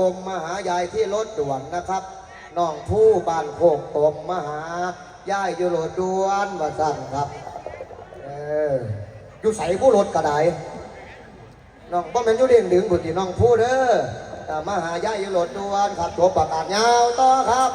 องค์มหายายที่รถด่วนนะครับน้องผู้บ้านโคกตมมหายายอยู่รถด่วนมาสั่นครับเอออยู่ใส่ผู้รถกระไดน้องป้าแมนยู่เด่นดึงบุตรีน้องผู้เด้อมหายายอยู่รถด่วนครับจบประกาศยาวต่อครับ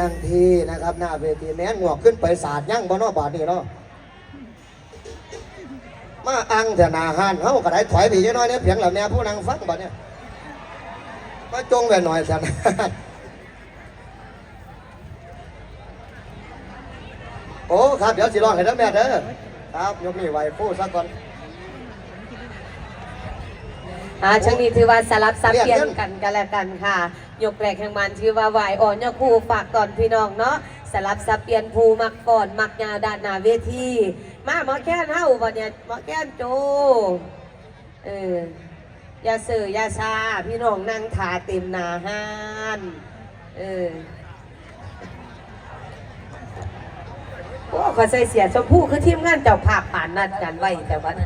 นั่งทีนะครับ หน้าเวทีแม้นหงวกขึ้นไปศาสตร์ยั่งบ่นอบาดนี่เนาะมาอังแต่นาหานเฮาก็ได้ถอยไปจักหน้อยเนี่ยเพียงเหล่านี้ผู้นั่งฟังบัดเนี่ยมาจงไว้หน่อยสันโอ้ครับเดี๋ยวสิรองให้ทั้งแม่เด้อครับยกนี่ไว้ผู้ซะก่อน อ่าช่วงนี้ถือว่าสลับซับเรียกเปลี่ยนเงินกันกันแล้วกันค่ะ ยกแรกแห่งมันชื่อว่าไหวอ่อนยอคู่ฝากก่อนพี่น้องเนาะสลับซับเปลี่ยนภูมักก่อนมักยาด้านหน้าเวทีมาหมอแค้นเฮาบ่เนี่ยหมอแค้นโจเอออย่าเสือยาชาพี่น้องนั่งทาเต็มหนาห้านเออโอ้ขอใส่เสียชมพู่คือทีมงานเจ้าภาพป่านนัดกันไว้แต่วัน